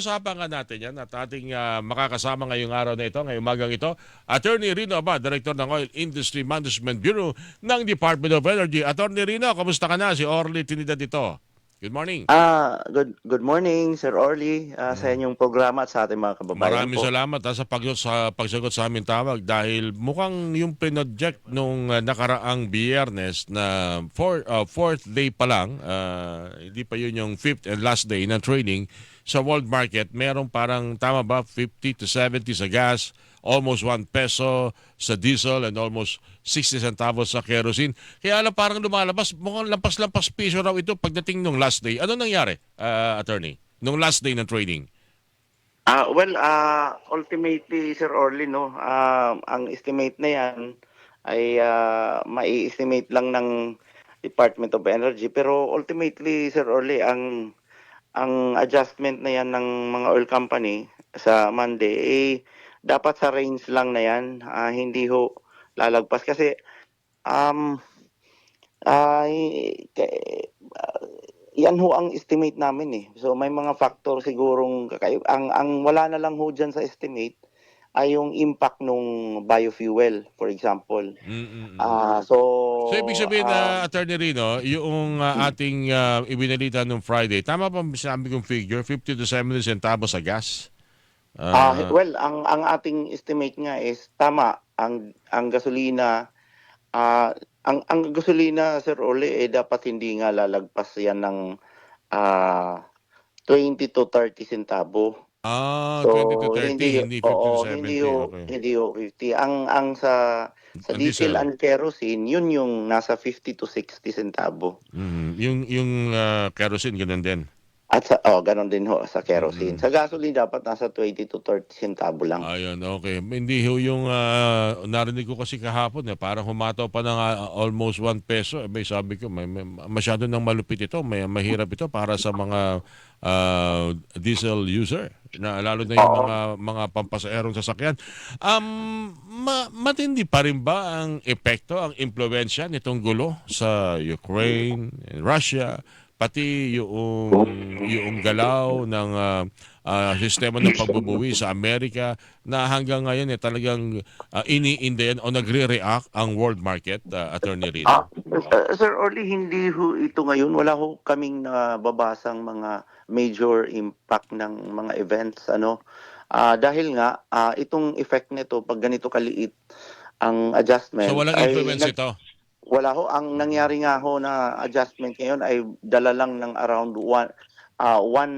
Usapan nga natin yan at ating ah, makakasama ngayong araw na ito, ngayong umagang ito, Attorney Rino Aba, Director ng Oil Industry Management Bureau ng Department of Energy. Attorney Rino, kamusta ka na? Si Orly Trinidad ito. Good morning. Ah, good good morning Sir Orly ah, sa inyong programa at sa ating mga kababayan Maraming po. salamat ha, sa, pag sa pagsagot sa aming tawag dahil mukhang yung pinoject nung ah, nakaraang biyernes na four, ah, fourth day pa lang, ah, hindi pa yun yung fifth and last day ng trading sa world market, meron parang tama ba 50 to 70 sa gas, almost 1 peso sa diesel and almost 60 centavos sa kerosene. Kaya alam parang lumalabas, mukhang lampas-lampas piso raw ito pagdating nung last day. Ano nangyari, ah, attorney? Nung last day ng trading? Ah, well, ah, ultimately Sir Orly no, ah, ang estimate na 'yan ay ah, mai-estimate lang ng Department of Energy pero ultimately Sir Orly ang ang adjustment na 'yan ng mga oil company sa Monday eh dapat sa range lang na 'yan, ah, hindi ho lalagpas kasi um ah, yan ho ang estimate namin eh. So may mga factor sigurong ang ang wala na lang ho dyan sa estimate ay yung impact nung biofuel for example. Mm-mm. Ah so So ibig sabihin na ah, Attorney Rino, yung ah, ating uh, ibinalita nung Friday, tama ba sinabi kong figure, 50 to 70 centavos sa gas? ah, Ah, well ang ang ating estimate nga is tama ang ang gasolina ah ang ang gasolina Sir Ole eh dapat hindi nga lalagpas yan ng ah 20 to 30 centavo. Ah, So, 20 to 30, hindi, 50 oo, to 70. hindi okay. hindi ho 50. Ang ang sa sa Ang diesel, diesel. and kerosene, yun yung nasa 50 to 60 centavo. Mhm. Yung, yung ah, kerosene, ganun din. At sa oh, ganon din ho sa kerosene. Mm. Sa gasoline dapat nasa 20 to 30 centavo lang. Ayun, okay. Hindi ho yung, ah, narinig ko kasi kahapon, eh, parang humataw pa ng ah, almost 1 peso. Eh, may sabi ko, may, may, masyado nang malupit ito, may, mahirap ito para sa mga ah, diesel user, na, lalo na yung Oo. mga, mga pampasaerong sasakyan. Um, ma- matindi pa rin ba ang epekto, ang impluensya nitong gulo sa Ukraine, Russia, pati yung yung galaw ng ah, ah, sistema ng pagbubuwi sa Amerika na hanggang ngayon eh talagang uh, iniindayan o nagre-react ang world market, ah, Attorney Rito. Ah, uh, Sir Orly, hindi ho ito ngayon. Wala ho kaming nababasang mga major impact ng mga events. ano Ah, dahil nga, ah, itong effect nito, pag ganito kaliit ang adjustment, So walang ay influence nag- ito. Wala ho. Ang nangyari nga ho na adjustment ngayon ay dala lang ng around one, ah, one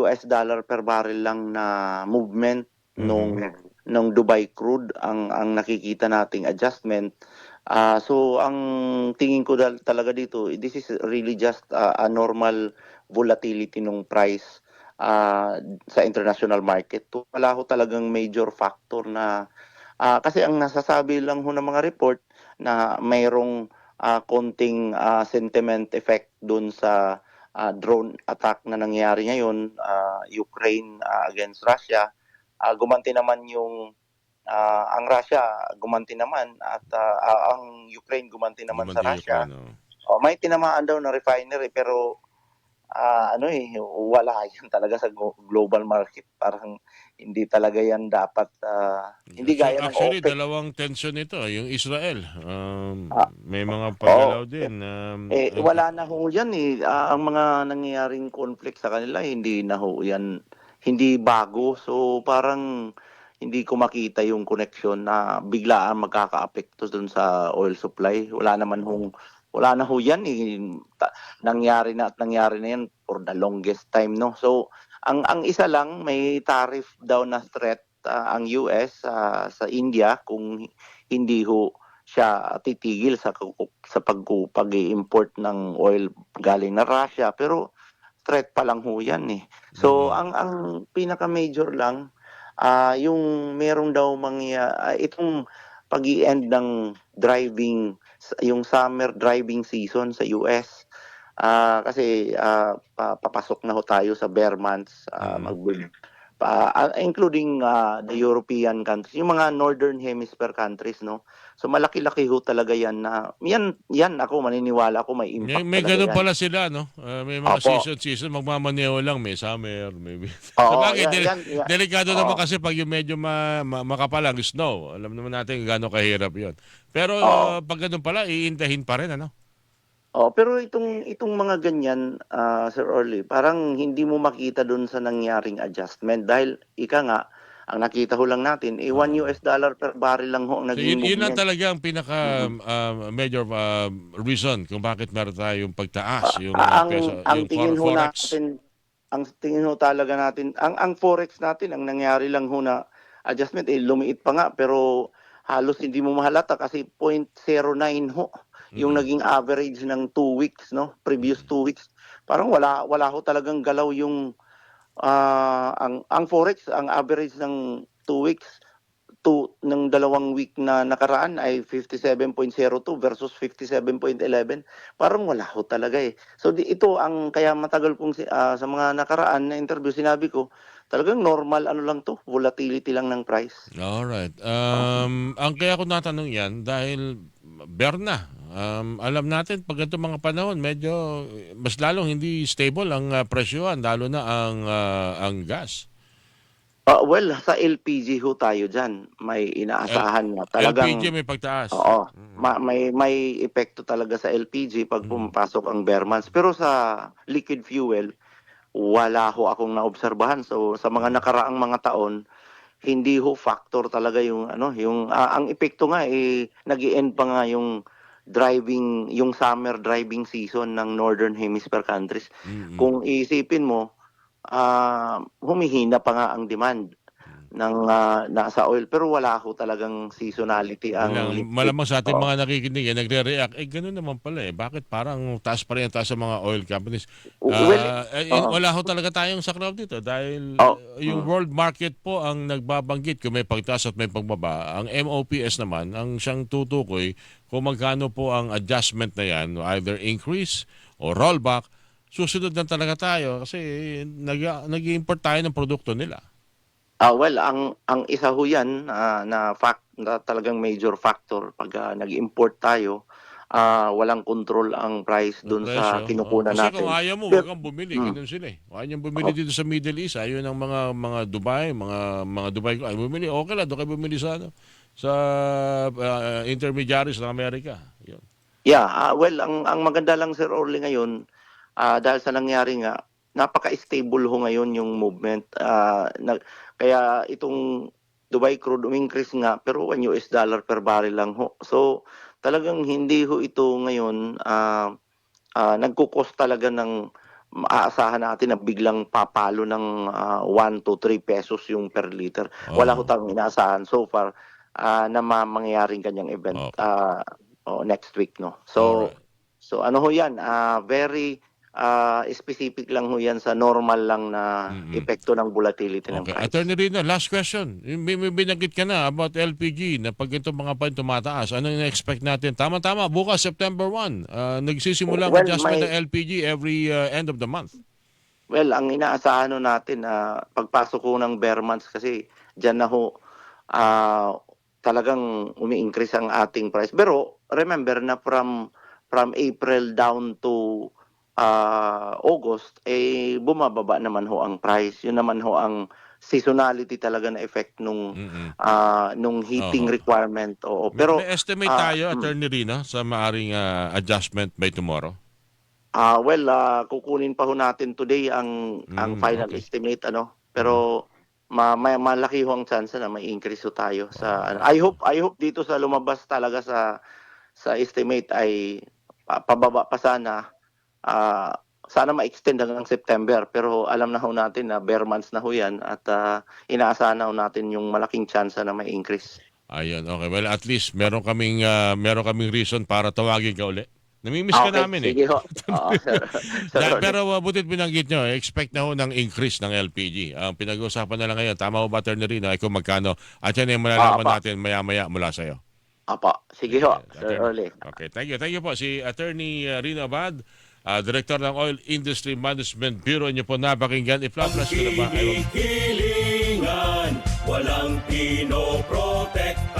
US dollar per barrel lang na movement Mhm. nung nung Dubai crude ang ang nakikita nating adjustment. Ah, so ang tingin ko dal- talaga dito, this is really just ah, a normal volatility nung price ah, sa international market. Wala ho talagang major factor na ah, kasi ang nasasabi lang ho ng mga report na mayroong ah, konting ah, sentiment effect doon sa ah, drone attack na nangyari ngayon ah, Ukraine ah, against Russia Ah, gumanti naman yung ah, ang Russia gumanti naman at ah, ah, ang Ukraine gumanti naman sa Gumanti Russia Ukraine, oh. Oh, may tinamaan daw na refinery pero ah, ano eh wala yan talaga sa glo- global market parang hindi talaga yan dapat ah, hindi So, gaya ng Actually, OPEC dalawang tension ito. Yung Israel, um, Ah. may mga paggalaw din. Um, Eh, uh, wala na ho yan eh. Ah, ang mga nangyayaring conflict sa kanila, hindi na ho yan, hindi bago. So parang hindi ko makita yung connection na biglaan magkaka-apekto dun sa oil supply. Wala naman hong, wala na ho yan eh. Ta- nangyari na at nangyari na yan for the longest time, no? So, ang ang isa lang, may tariff daw na threat ah, ang US ah, sa India kung hindi ho siya titigil sa sa pag pag-import ng oil galing na Russia pero threat pa lang ho yan eh. So Mhm. ang ang pinaka major lang ah yung meron daw mangya ah, itong pag-i-end ng driving yung summer driving season sa US Ah kasi pa- papasok na ho tayo sa bear months Mhm. mag ah, including ah, the European countries, yung mga northern hemisphere countries, no. So malaki-laki ho talaga 'yan na yan yan ako maniniwala ako may May, impact may talaga ganun yan. pala sila, no? Ah, may mga Opo. season-season, magmamaneho lang, may summer, may... Oo, Sabagay, yan- deli- yan- yan. delikado Oo. naman kasi pag yung medyo ma, ma, makapal ang snow. Alam naman natin gano'ng kahirap yon. Pero Oo. ah, pag ganun pala, iintahin pa rin, ano? Oh, pero itong itong mga ganyan, ah, Sir Orly, parang hindi mo makita doon sa nangyaring adjustment dahil ika nga ang nakita ho lang natin, eh, 1 US dollar per barrel lang ho ang So, yun, naging yun lang movement. talaga ang pinaka ah, major ah, reason kung bakit meron tayong pagtaas. Yung, Ah, ah, ang peso, ang yung tingin ho forex. natin ang tingin ho talaga natin ang ang forex natin ang nangyari lang ho na adjustment eh lumiit pa nga pero halos hindi mo mahalata kasi 0.09 ho yung Mhm. naging average ng 2 weeks no previous 2 weeks parang wala wala ho talagang galaw yung ah, ang ang forex ang average ng 2 weeks to ng dalawang week na nakaraan ay 57.02 versus 57.11 parang wala ho talaga eh So di, ito ang kaya matagal kong ah, sa mga nakaraan na interview sinabi ko, talagang normal ano lang to, volatility lang ng price. Alright. Um, ang kaya ko natanong yan dahil Berna, um, alam natin pag ito mga panahon medyo mas lalong hindi stable ang uh, presyohan lalo na ang ah, ang gas. Ah, well, sa LPG ho tayo diyan, may inaasahan na talagang LPG may pagtaas. Oo. Mm. ma- may may epekto talaga sa LPG pag Mm. pumapasok ang months. Pero sa liquid fuel, wala ho akong naobserbahan. So sa mga nakaraang mga taon, hindi ho factor talaga yung ano, yung ah, ang epekto nga eh nag-end pa nga yung driving yung summer driving season ng northern hemisphere countries. Mm-mm. Kung iisipin mo, ah, humihina pa nga ang demand ng ah, nasa oil pero wala ho talagang seasonality ang liquid. malamang sa ating Oo. mga nakikinig, eh, nagre-react, eh ganun naman pala eh. Bakit parang taas pa rin ang taas sa mga oil companies? Well, Ah, eh, oo. wala ho talaga tayong saklaw dito dahil Oh, uh, yung mm. world market po ang nagbabanggit kung may pagtaas at may pagbaba. Ang MOPS naman, ang siyang tutukoy kung magkano po ang adjustment na yan, either increase or rollback, susunod na talaga tayo kasi nag, nag-import tayo ng produkto nila. Ah, well, ang ang isa ho 'yan ah, na fact na talagang major factor pag ah, nag-import tayo, ah, walang control ang price doon sa kinukunan. Kasi natin. kung ayaw mo, Pero- wag kang bumili. Hmm. Ganun sila eh. Ayaw niyang bumili dito sa Middle East, ayaw ng mga mga Dubai, mga mga Dubai ko, ay bumili, okay lang, doon kayo bumili sa ano, sa uh, intermediaries ng Amerika. Yun. Yeah, ah, well, ang ang maganda lang Sir Orly ngayon ah, dahil sa nangyari nga, napaka-stable ho ngayon yung movement. Ah, nag- kaya itong Dubai crude increase nga pero 1 US dollar per barrel lang ho. So talagang hindi ho ito ngayon ah ah, nagkukos talaga ng maaasahan natin na biglang papalo ng ah, 1 to 3 pesos yung per liter. Wala ho Oo. tayong inaasahan so far ah, na ma- mangyayaring kanyang event Okay. ah, oh, next week no. So Alright. so ano ho 'yan? Ah, very ah, specific lang ho 'yan sa normal lang na Mm-mm. epekto ng volatility ng Okay. price. Attorney Rina, last question. May, may binanggit ka na about LPG na pag ito mga pa tumataas, ano yung expect natin? Tama-tama, bukas September 1, ah, nagsisimula ang Well, adjustment may- ng LPG every ah, end of the month. Well, ang inaasahan natin na pagpasok ho ng bear months kasi diyan na ho ah, talagang umi-increase ang ating price. Pero remember na from from April down to ah, August eh bumababa naman ho ang price. Yun naman ho ang seasonality talaga na effect nung Mm-mm. ah, nung heating Oo. requirement. Oo. Pero, Pero may estimate ah, tayo, mm. Attorney Rina, sa maaring ah, adjustment by tomorrow? Ah, well, ah, kukunin pa ho natin today ang ang Mm, final okay. estimate ano. Pero ma, may malaki ho ang chance na may increase ho tayo sa ano. I hope I hope dito sa lumabas talaga sa sa estimate ay pa- pababa pa sana. Ah, sana ma-extend hanggang September pero alam na ho natin na bare months na ho yan at ah, inaasahan na ho natin yung malaking chance na may increase. Ayun, okay. Well, at least meron kaming ah, meron kaming reason para tawagin ka uli. Namimiss ka Okay, namin eh. sige ho. Oo, sir. Sir pero uh, butit binanggit nyo, expect na ho ng increase ng LPG. Ang pinag-uusapan na lang ngayon, tama ho ba, Attorney Rina, ay kung magkano? At yan yung malalaman natin maya-maya mula sa'yo. Apa, sige ho, Attorney. Sir Orly. Okay, thank you. Thank you po. Si Attorney uh, Rina Abad, uh, Director ng Oil Industry Management Bureau niyo po napakinggan. I-flash ko na ba? Ay, walang pinoprotekta.